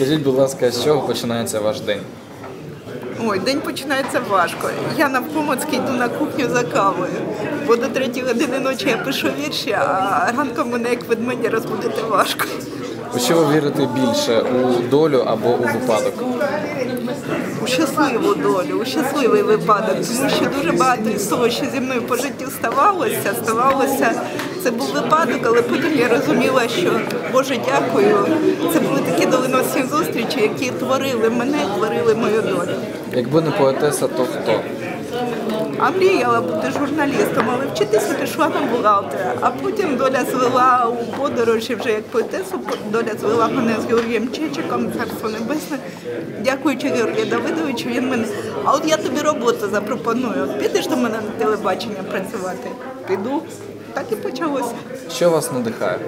Скажіть, будь ласка, з чого починається ваш день? Ой, день починається важко. Я на навпомацьки йду на кухню за кавою, бо до третьої години ночі я пишу вірші, а ранком мене як ведмедя розбудити важко. У що ви вірите більше у долю або у випадок? У щасливу долю, у щасливий випадок, тому що дуже багато із того, що зі мною по життю ставалося, ставалося. Це був випадок, але потім я розуміла, що Боже, дякую. Це були такі доленосні зустрічі, які творили мене, творили мою долю. Якби не поетеса, то хто? А мріяла бути журналістом, але вчитися пішла на бухгалтера. А потім доля звела у подорожі вже як поетесу. Доля звела мене з Георгієм Чечиком, царство небесне. Дякуючи Георгію Давидовичу, він мене. А от я тобі роботу запропоную. Підеш до мене на телебачення працювати? Піду. Так і почалося. Що вас надихає?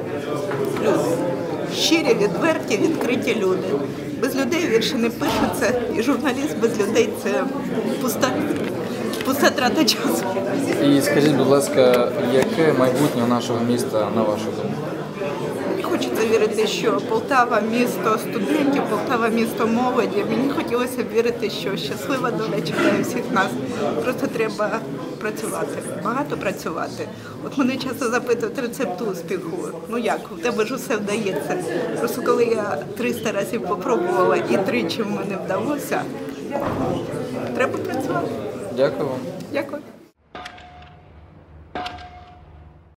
Люди. Щирі, відверті, відкриті люди. Без людей вірші не пишуться, і журналіст без людей це пуста, пуста трата часу. І скажіть, будь ласка, яке майбутнє нашого міста на вашу думку? Хочеться вірити, що Полтава місто студентів, Полтава місто молоді. Мені хотілося б вірити, що щаслива доля чекає всіх нас. Просто треба працювати, багато працювати. От мене часто запитують рецепт успіху. Ну як, у тебе ж усе вдається. Просто коли я 300 разів попробувала і тричі в мене вдалося, треба працювати. Дякую вам.